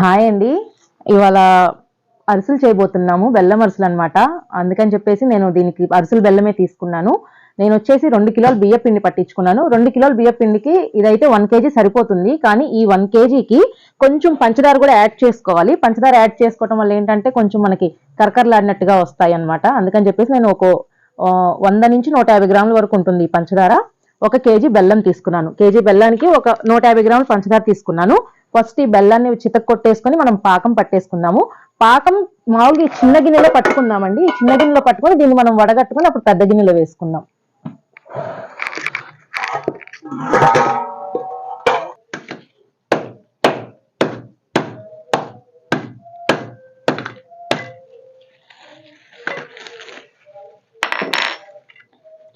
Hi అండి. ఇవాళ అరిసెలు చేయబోతున్నాము బెల్లం అరిసెలు అనమాట అందుకని చెప్పేసి నేను దీనికి అరిసెలు బెల్లమే తీసుకున్నాను. నేను వచ్చేసి రెండు కిలోల బియ్య పిండి పట్టించుకున్నాను. రెండు కిలోల బియ్య పిండికి ఇదైతే వన్ కేజీ సరిపోతుంది. కానీ ఈ వన్ కేజీకి కొంచెం పంచదార కూడా యాడ్ చేసుకోవాలి. పంచదార యాడ్ చేసుకోవటం వల్ల ఏంటంటే కొంచెం మనకి కరకరలాడినట్టుగా వస్తాయి అనమాట అందుకని చెప్పేసి నేను ఒక వంద నుంచి నూట యాభై గ్రాముల వరకు ఉంటుంది ఈ పంచదార. ఒక కేజీ బెల్లం తీసుకున్నాను. కేజీ బెల్లానికి ఒక నూట యాభై గ్రాముల పంచదార తీసుకున్నాను. ఫస్ట్ ఈ బెల్లాన్ని చితక్ కొట్టేసుకొని మనం పాకం పట్టేసుకుందాము. పాకం మామూలుగా ఈ చిన్న గిన్నెలో పట్టుకుందామండి. ఈ చిన్న గిన్నెలో పట్టుకొని దీన్ని మనం వడగట్టుకొని అప్పుడు పెద్ద గిన్నెలో వేసుకుందాం.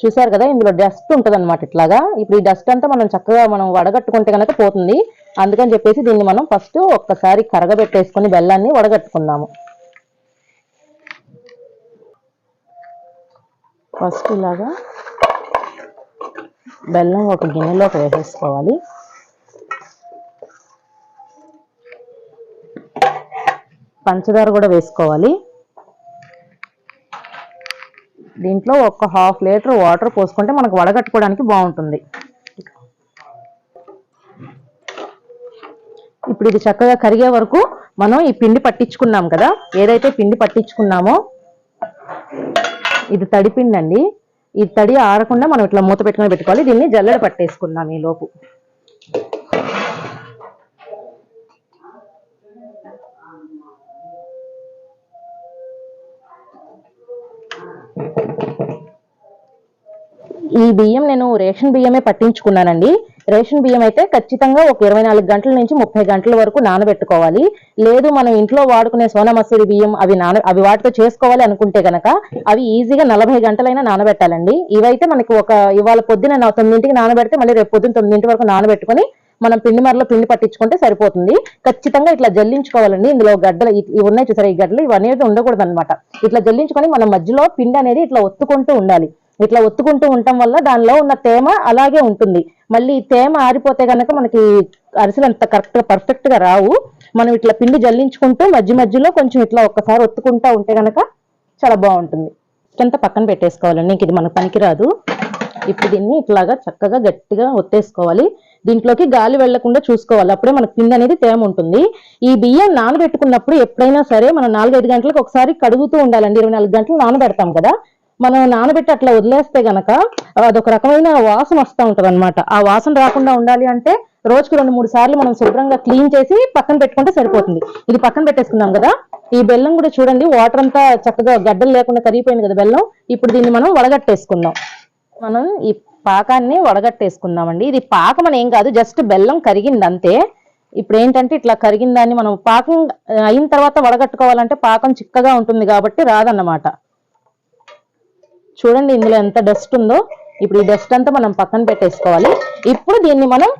చూసారు కదా ఇందులో డస్ట్ ఉంటుంది అనమాట ఇట్లాగా. ఇప్పుడు ఈ డస్ట్ అంతా మనం చక్కగా మనం వడగట్టుకుంటే కనుక పోతుంది. అందుకని చెప్పేసి దీన్ని మనం ఫస్ట్ ఒక్కసారి కరగబెట్టేసుకొని బెల్లాన్ని వడగట్టుకుందాము. ఫస్ట్ ఇలాగా బెల్లం ఒక గిన్నెలోకి వేసేసుకోవాలి. పంచదార కూడా వేసుకోవాలి. దీంట్లో ఒక హాఫ్ లీటర్ వాటర్ పోసుకుంటే మనకు వడగట్టుకోవడానికి బాగుంటుంది. ఇప్పుడు ఇది చక్కగా కరిగే వరకు మనం ఈ పిండి పట్టించుకున్నాం కదా. ఏదైతే పిండి పట్టించుకున్నామో ఇది తడిపిండి అండి ఈ తడి ఆరకుండా మనం ఇట్లా మూత పెట్టుకుని పెట్టుకోవాలి. దీన్ని జల్లెడ పట్టేసుకుందాం ఈ లోపు. ఈ బియ్యం నేను రేషన్ బియ్యమే పట్టించుకున్నానండి. రేషన్ బియ్యం అయితే ఖచ్చితంగా ఒక ఇరవై నాలుగు గంటల నుంచి ముప్పై గంటల వరకు నానబెట్టుకోవాలి. లేదు మనం ఇంట్లో వాడుకునే సోనా మసూరి బియ్యం అవి నాన అవి వాటితో చేసుకోవాలి అనుకుంటే గనక అవి ఈజీగా నలభై గంటలైనా నానబెట్టాలండి. ఇవైతే మనకి ఒక ఇవాళ పొద్దున నా- తొమ్మిదింటికి నానబెడితే మళ్ళీ రేపు పొద్దున్న తొమ్మిదింటి వరకు నానబెట్టుకొని మనం పిండి మరలో పిండి పట్టించుకుంటే సరిపోతుంది. ఖచ్చితంగా ఇట్లా జల్లించుకోవాలండి. ఇందులో గడ్డలు ఇవి ఉన్నాయి చూసారా ఈ గడ్డలు ఇవన్నీ ఉండకూడదు అనమాట ఇట్లా జల్లించుకొని మనం మధ్యలో పిండి అనేది ఇట్లా ఒత్తుకుంటూ ఉండాలి. ఇట్లా ఒత్తుకుంటూ ఉండటం వల్ల దానిలో ఉన్న తేమ అలాగే ఉంటుంది. మళ్ళీ తేమ ఆరిపోతే గనక మనకి అరిసెలు అంత కరెక్ట్గా పర్ఫెక్ట్గా రావు. మనం ఇట్లా పిండి జల్లించుకుంటూ మధ్య మధ్యలో కొంచెం ఇట్లా ఒక్కసారి ఒత్తుకుంటా ఉంటే గనక చాలా బాగుంటుంది. ఇదంతా పక్కన పెట్టేసుకోవాలండి ఇంక ఇది మనకు పనికిరాదు. ఇప్పుడు దీన్ని ఇట్లాగా చక్కగా గట్టిగా ఒత్తేసుకోవాలి. దీంట్లోకి గాలి వెళ్ళకుండా చూసుకోవాలి. అప్పుడే మనకు పిండి అనేది తేమ ఉంటుంది. ఈ బియ్యం నానబెట్టుకున్నప్పుడు ఎప్పుడైనా సరే మనం నాలుగైదు గంటలకు ఒకసారి కడుగుతూ ఉండాలండి. ఇరవై నాలుగు గంటలు నానబెడతాం కదా. మనం నానబెట్టి అట్లా వదిలేస్తే గనక అదొక రకమైన వాసన వస్తూ ఉంటుంది అనమాట ఆ వాసన రాకుండా ఉండాలి అంటే రోజుకి రెండు మూడు సార్లు మనం శుభ్రంగా క్లీన్ చేసి పక్కన పెట్టుకుంటే సరిపోతుంది. ఇది పక్కన పెట్టేసుకుందాం కదా ఈ బెల్లం కూడా చూడండి వాటర్ అంతా చక్కగా గడ్డలు లేకుండా కరిగిపోయింది కదా బెల్లం ఇప్పుడు దీన్ని మనం వడగట్టేసుకుందాం. మనం ఈ పాకాన్ని వడగట్టేసుకుందామండి. ఇది పాకం అని ఏం కాదు జస్ట్ బెల్లం కరిగింది అంతే ఇప్పుడు ఏంటంటే ఇట్లా కరిగిన దాన్ని మనం పాకం అయిన తర్వాత వడగట్టుకోవాలంటే పాకం చిక్కగా ఉంటుంది కాబట్టి రాదన్నమాట. చూడండి ఇందులో ఎంత డస్ట్ ఉందో. ఇప్పుడు ఈ డస్ట్ అంతా మనం పక్కన పెట్టేసుకోవాలి. ఇప్పుడు దీన్ని మనం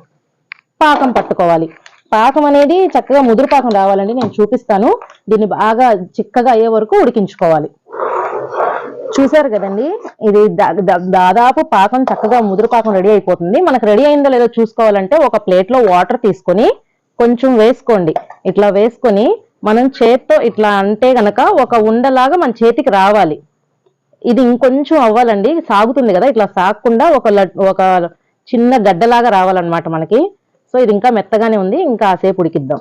పాకం పట్టుకోవాలి. పాకం అనేది చక్కగా ముదురు పాకం రావాలండి నేను చూపిస్తాను. దీన్ని బాగా చిక్కగా అయ్యే వరకు ఉడికించుకోవాలి. చూసారు కదండి? ఇది దాదాపు పాకం చక్కగా ముదురు పాకం రెడీ అయిపోతుంది. మనకు రెడీ అయిందో లేదో చూసుకోవాలంటే ఒక ప్లేట్లో వాటర్ తీసుకొని కొంచెం వేసుకోండి. ఇట్లా వేసుకొని మనం చేత్తో ఇట్లా అంటే గనక ఒక ఉండలాగా మన చేతికి రావాలి. ఇది ఇంకొంచెం అవ్వాలండి సాగుతుంది కదా ఇట్లా సాగకుండా ఒక లడ్- ఒక చిన్న గడ్డలాగా రావాలన్నమాట మనకి. సో ఇది ఇంకా మెత్తగానే ఉంది ఇంకా సేపు ఉడికిద్దాం.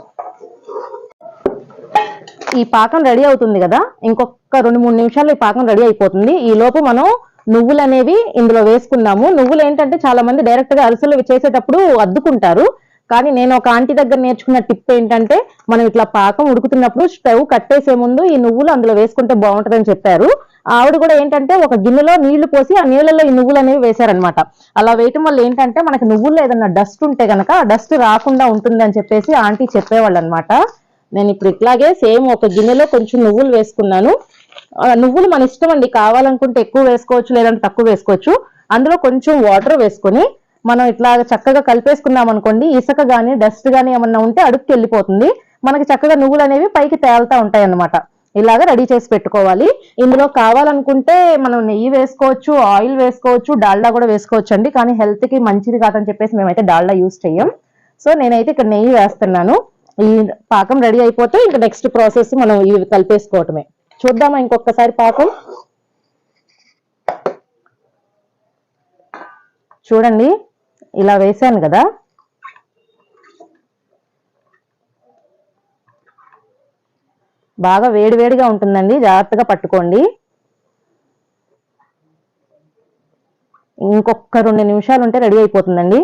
ఈ పాకం రెడీ అవుతుంది కదా ఇంకొక రెండు మూడు నిమిషాలు ఈ పాకం రెడీ అయిపోతుంది. ఈ లోపు మనం నువ్వులు అనేవి ఇందులో వేసుకున్నాము నువ్వులు ఏంటంటే చాలా మంది డైరెక్ట్గా అరిసెలు చేసేటప్పుడు అద్దుకుంటారు. కానీ నేను ఒక ఆంటీ దగ్గర నేర్చుకున్న టిప్ ఏంటంటే మనం ఇట్లా పాకం ఉడుకుతున్నప్పుడు స్టవ్ కట్టేసే ముందు ఈ నువ్వులు అందులో వేసుకుంటే బాగుంటుందని చెప్పారు. ఆవిడ కూడా ఏంటంటే ఒక గిన్నెలో నీళ్ళు పోసి ఆ నీళ్ళలో ఈ నువ్వులు అనేవి వేశారనమాట అలా వేయటం వల్ల ఏంటంటే మనకి నువ్వుల్లో ఏదైనా డస్ట్ ఉంటే కనుక ఆ డస్ట్ రాకుండా ఉంటుంది అని చెప్పేసి ఆంటీ చెప్పేవాళ్ళు అనమాట నేను ఇప్పుడు ఇట్లాగే సేమ్ ఒక గిన్నెలో కొంచెం నువ్వులు వేసుకున్నాను. నువ్వులు మన ఇష్టం అండి. కావాలనుకుంటే ఎక్కువ వేసుకోవచ్చు లేదంటే తక్కువ వేసుకోవచ్చు. అందులో కొంచెం వాటర్ వేసుకొని మనం ఇట్లా చక్కగా కలిపేసుకున్నాం అనుకోండి ఇసుక గానీ డస్ట్ గానీ ఏమన్నా ఉంటే అడుక్కి వెళ్ళిపోతుంది. మనకి చక్కగా నువ్వులు అనేవి పైకి తేలుతా ఉంటాయి అన్నమాట ఇలాగ రెడీ చేసి పెట్టుకోవాలి. ఇందులో కావాలనుకుంటే మనం నెయ్యి వేసుకోవచ్చు ఆయిల్ వేసుకోవచ్చు డాల్డా కూడా వేసుకోవచ్చు అండి కానీ హెల్త్కి మంచిది కాదని చెప్పేసి మేమైతే డాల్డా యూస్ చెయ్యం. సో నేనైతే ఇక్కడ నెయ్యి వేస్తున్నాను. ఈ పాకం రెడీ అయిపోతే ఇంకా నెక్స్ట్ ప్రాసెస్ మనం ఇవి కలిపేసుకోవటమే. చూద్దామా ఇంకొకసారి పాకం? చూడండి. ఇలా వేసాను కదా. బాగా వేడివేడిగా ఉంటుందండి. జాగ్రత్తగా పట్టుకోండి. ఇంకొక రెండు నిమిషాలు ఉంటే రెడీ అయిపోతుందండి.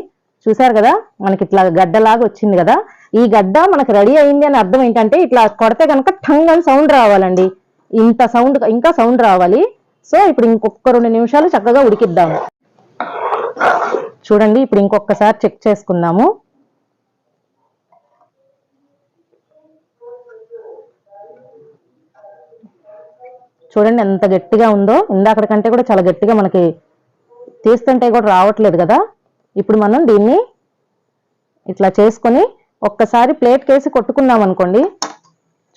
చూసారు కదా? మనకి ఇట్లా గడ్డలాగా వచ్చింది కదా? ఈ గడ్డ మనకి రెడీ అయింది అని అర్థం ఏంటంటే ఇట్లా కొడితే కనుక ఠంగ్ అని సౌండ్ రావాలండి. ఇంత సౌండ్ ఇంకా సౌండ్ రావాలి. సో ఇప్పుడు ఇంకొక రెండు నిమిషాలు చక్కగా ఉడికిద్దాము చూడండి ఇప్పుడు ఇంకొకసారి చెక్ చేసుకుందాము. చూడండి ఎంత గట్టిగా ఉందో. ఇందాకటి కంటే కూడా చాలా గట్టిగా మనకి తీస్తుంటే కూడా రావట్లేదు కదా. ఇప్పుడు మనం దీన్ని ఇట్లా చేసుకొని ఒక్కసారి ప్లేట్ కేసి కొట్టుకున్నాం అనుకోండి.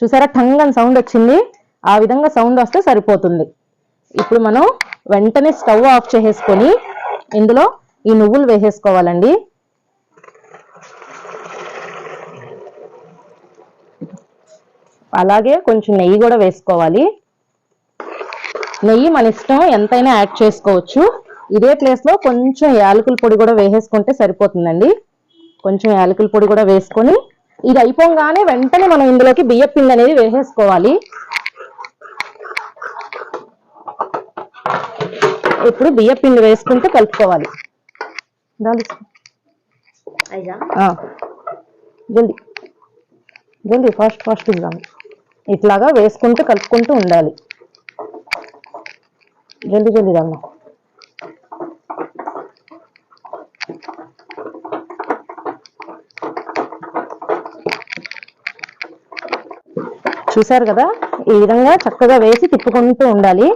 చూసారా? టంగ్ అని సౌండ్ వచ్చింది. ఆ విధంగా సౌండ్ వస్తే సరిపోతుంది. ఇప్పుడు మనం వెంటనే స్టవ్ ఆఫ్ చేసేసుకొని ఇందులో ఈ నువ్వులు వేసేసుకోవాలండి. అలాగే కొంచెం నెయ్యి కూడా వేసుకోవాలి. నెయ్యి మన ఇష్టం ఎంతైనా యాడ్ చేసుకోవచ్చు. ఇదే ప్లేస్లో కొంచెం యాలకుల పొడి కూడా వేసేసుకుంటే సరిపోతుందండి. కొంచెం యాలకుల పొడి కూడా వేసుకొని ఇది అయిపోగానే వెంటనే మనం ఇందులోకి బియ్య పిండి అనేది వేసేసుకోవాలి. ఇప్పుడు బియ్య పిండి వేసుకుంటూ కలుపుకోవాలి. జల్దీ. జల్దీ ఫాస్ట్ ఫాస్ట్ ఇద్దాం ఇట్లాగా వేసుకుంటూ కలుపుకుంటూ ఉండాలి. జల్ది జల్దీ దమ్మా చూసారు కదా? ఈ విధంగా చక్కగా వేసి తిప్పుకుంటూ ఉండాలి.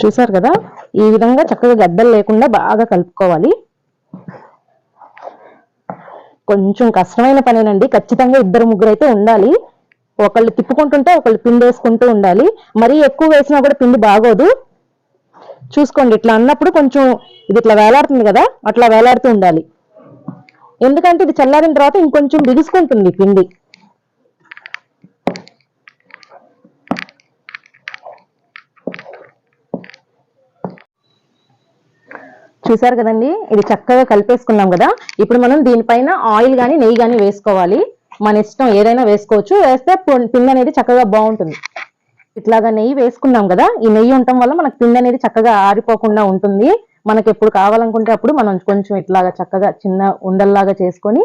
చూసారు కదా? ఈ విధంగా చక్కగా గద్దలు లేకుండా బాగా కలుపుకోవాలి. కొంచెం కష్టమైన పనేనండి. ఖచ్చితంగా ఇద్దరు ముగ్గురు అయితే ఉండాలి. ఒకళ్ళు తిప్పుకుంటుంటే ఒకళ్ళు పిండి వేసుకుంటూ ఉండాలి. మరీ ఎక్కువ వేసినా కూడా పిండి బాగోదు. చూసుకోండి ఇట్లా అన్నప్పుడు కొంచెం ఇది ఇట్లా వేలాడుతుంది కదా అట్లా వేలాడుతూ ఉండాలి. ఎందుకంటే ఇది చల్లారిన తర్వాత ఇంకొంచెం బిగుసుకుంటుంది పిండి. చూసారు కదండి? ఇది చక్కగా కలిపేసుకున్నాం కదా. ఇప్పుడు మనం దీనిపైన ఆయిల్ కానీ నెయ్యి కానీ వేసుకోవాలి. మన ఇష్టం ఏదైనా వేసుకోవచ్చు. వేస్తే పిండి అనేది చక్కగా బాగుంటుంది. ఇట్లాగా నెయ్యి వేసుకున్నాం కదా ఈ నెయ్యి ఉండటం వల్ల మనకు పిండి అనేది చక్కగా ఆరిపోకుండా ఉంటుంది. మనకి ఎప్పుడు కావాలనుకుంటే అప్పుడు మనం కొంచెం ఇట్లాగా చక్కగా చిన్న ఉండల్లాగా చేసుకొని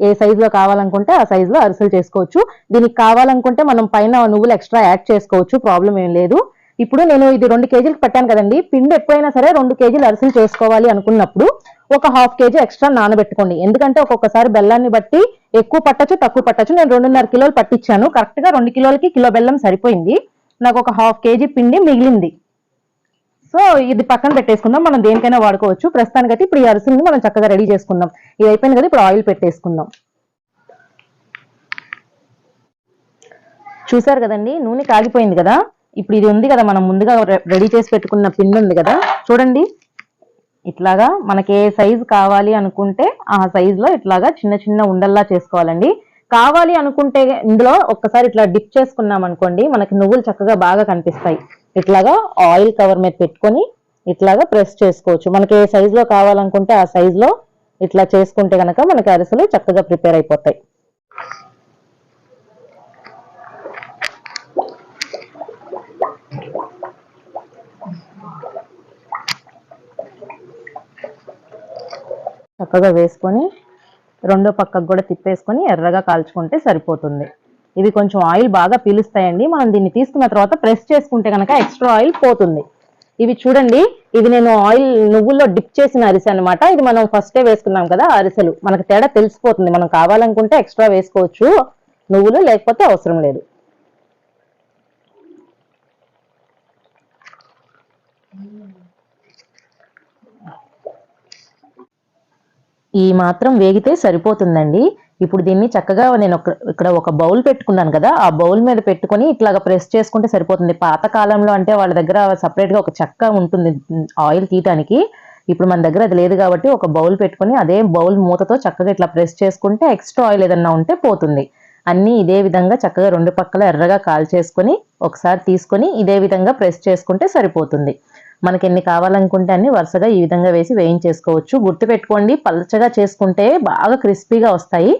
ఏ సైజులో కావాలనుకుంటే ఆ సైజులో అరిసెలు చేసుకోవచ్చు. దీనికి కావాలనుకుంటే మనం పైన నువ్వులు ఎక్స్ట్రా యాడ్ చేసుకోవచ్చు. ప్రాబ్లం ఏం లేదు. ఇప్పుడు నేను ఇది రెండు కేజీలకు పెట్టాను కదండి. పిండి ఎప్పుడైనా సరే రెండు కేజీలు అరిసెలు చేసుకోవాలి అనుకున్నప్పుడు ఒక హాఫ్ కేజీ ఎక్స్ట్రా నానబెట్టుకోండి. ఎందుకంటే ఒక్కొక్కసారి బెల్లాన్ని బట్టి ఎక్కువ పట్టచ్చు తక్కువ పట్టచ్చు. నేను రెండున్నర కిలోలు పట్టించాను కరెక్ట్గా రెండు కిలోలకి కిలో బెల్లం సరిపోయింది. నాకు ఒక హాఫ్ కేజీ పిండి మిగిలింది. సో ఇది పక్కన పెట్టేసుకుందాం. మనం దేనికైనా వాడుకోవచ్చు. ప్రస్తుతానికైతే ఇప్పుడు ఈ అరిసెల్ని మనం చక్కగా రెడీ చేసుకుందాం. ఇది అయిపోయింది కదా ఇప్పుడు ఆయిల్ పెట్టేసుకుందాం. చూసారు కదండి నూనె కాగిపోయింది కదా? ఇప్పుడు ఇది ఉంది కదా మనం ముందుగా రె- రెడీ చేసి పెట్టుకున్న పిండి ఉంది కదా చూడండి. ఇట్లాగా మనకి ఏ సైజు కావాలి అనుకుంటే ఆ సైజులో ఇట్లాగా చిన్న చిన్న ఉండల్లా చేసుకోవాలండి. కావాలి అనుకుంటే ఇందులో ఒక్కసారి ఇట్లా డిప్ చేసుకున్నాం అనుకోండి మనకి నువ్వులు చక్కగా బాగా కనిపిస్తాయి. ఇట్లాగా ఆయిల్ కవర్ మీద పెట్టుకొని ఇట్లాగా ప్రెస్ చేసుకోవచ్చు. మనకి ఏ సైజులో కావాలనుకుంటే ఆ సైజులో ఇట్లా చేసుకుంటే కనుక మనకి అరిసెలు చక్కగా ప్రిపేర్ అయిపోతాయి. చక్కగా వేసుకొని రెండో పక్కకు కూడా తిప్పేసుకొని ఎర్రగా కాల్చుకుంటే సరిపోతుంది. ఇవి కొంచెం ఆయిల్ బాగా పీలుస్తాయండి. మనం దీన్ని తీసుకున్న తర్వాత ప్రెస్ చేసుకుంటే కనుక ఎక్స్ట్రా ఆయిల్ పోతుంది. ఇవి చూడండి ఇవి నేను ఆయిల్ నువ్వుల్లో డిప్ చేసిన అరిసె అన్నమాట. ఇది మనం ఫస్టే వేసుకున్నాం కదా అరిసెలు. మనకు తేడా తెలిసిపోతుంది. మనం కావాలనుకుంటే ఎక్స్ట్రా వేసుకోవచ్చు. నువ్వులు లేకపోతే అవసరం లేదు. ఈ మాత్రం వేగితే సరిపోతుందండి. ఇప్పుడు దీన్ని చక్కగా నేను ఒక ఇక్కడ ఒక బౌల్ పెట్టుకున్నాను కదా ఆ బౌల్ మీద పెట్టుకొని ఇట్లాగా ప్రెస్ చేసుకుంటే సరిపోతుంది. పాతకాలంలో అంటే వాళ్ళ దగ్గర సపరేట్గా ఒక చెక్క ఉంటుంది ఆయిల్ తీయటానికి. ఇప్పుడు మన దగ్గర అది లేదు కాబట్టి ఒక బౌల్ పెట్టుకొని అదే బౌల్ మూతతో చక్కగా ఇట్లా ప్రెస్ చేసుకుంటే ఎక్స్ట్రా ఆయిల్ ఏదన్నా ఉంటే పోతుంది. అన్నీ ఇదే విధంగా చక్కగా రెండు పక్కల ఎర్రగా కాల్ చేసుకొని ఒకసారి తీసుకొని ఇదే విధంగా ప్రెస్ చేసుకుంటే సరిపోతుంది. మనకి ఎన్ని కావాలనుకుంటే అన్ని వరుసగా ఈ విధంగా వేసి వేయించేసుకోవచ్చు. గుర్తుపెట్టుకోండి పలచగా చేసుకుంటే బాగా క్రిస్పీగా వస్తాయి.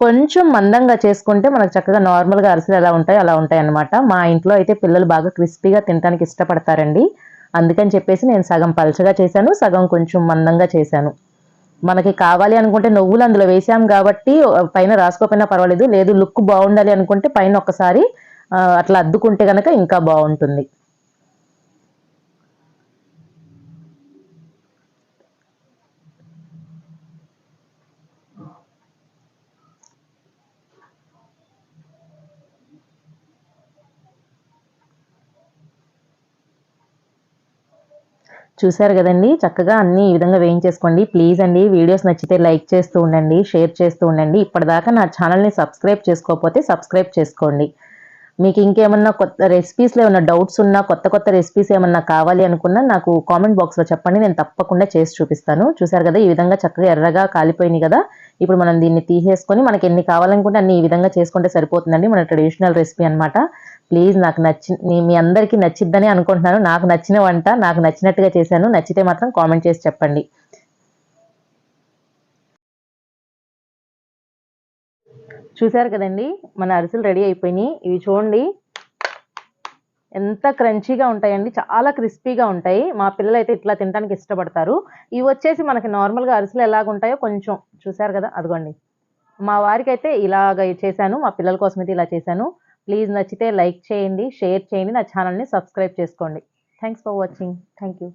కొంచెం మందంగా చేసుకుంటే మనకు చక్కగా నార్మల్గా అరిసెలు ఎలా ఉంటాయి అలా ఉంటాయి అన్నమాట మా ఇంట్లో అయితే పిల్లలు బాగా క్రిస్పీగా తినడానికి ఇష్టపడతారండి. అందుకని చెప్పేసి నేను సగం పలచగా చేశాను సగం కొంచెం మందంగా చేశాను. మనకి కావాలి అనుకుంటే నువ్వులు అందులో వేసాం కాబట్టి పైన రాసుకోకపోయినా పర్వాలేదు. లేదు లుక్ బాగుండాలి అనుకుంటే పైన ఒక్కసారి అట్లా అద్దుకుంటే కనుక ఇంకా బాగుంటుంది. చూశారు కదండి? చక్కగా అన్ని ఈ విధంగా వేయించేసుకోండి. ప్లీజ్ అండి వీడియోస్ నచ్చితే లైక్ చేస్తూ ఉండండి షేర్ చేస్తూ ఉండండి. ఇప్పటిదాకా నా ఛానల్ని సబ్స్క్రైబ్ చేసుకోకపోతే సబ్స్క్రైబ్ చేసుకోండి. మీకు ఇంకేమన్నా కొత్త రెసిపీస్లో ఏమన్నా డౌట్స్ ఉన్నా కొత్త కొత్త రెసిపీస్ ఏమన్నా కావాలి అనుకున్నా నాకు కామెంట్ బాక్స్లో చెప్పండి. నేను తప్పకుండా చేసి చూపిస్తాను. చూశారు కదా ఈ విధంగా చక్కగా ఎర్రగా కాలిపోయినాయి కదా. ఇప్పుడు మనం దీన్ని తీసేసుకొని మనకి ఎన్ని కావాలనుకుంటే అన్ని ఈ విధంగా చేసుకుంటే సరిపోతుందండి. మన ట్రెడిషనల్ రెసిపీ అన్నమాట. ప్లీజ్ నాకు నచ్చి మీ అందరికీ నచ్చిద్దని అనుకుంటున్నాను. నాకు నచ్చిన వంట నాకు నచ్చినట్టుగా చేశాను. నచ్చితే మాత్రం కామెంట్ చేసి చెప్పండి. చూశారు కదండి? మన అరిసెలు రెడీ అయిపోయినాయి. ఇవి చూడండి. ఎంత క్రంచీగా ఉంటాయండి. చాలా క్రిస్పీగా ఉంటాయి. మా పిల్లలు అయితే ఇట్లా తినడానికి ఇష్టపడతారు. ఇవి వచ్చేసి మనకి నార్మల్గా అరిసెలు ఎలాగుంటాయో కొంచెం చూశారు కదా? అదిగోండి. మా వారికి అయితే ఇలాగ చేశాను. మా పిల్లల కోసం అయితే ఇలా చేశాను. ప్లీజ్ నచ్చితే లైక్ చేయండి షేర్ చేయండి నా ఛానల్ని సబ్స్క్రైబ్ చేసుకోండి. Thanks for watching thank you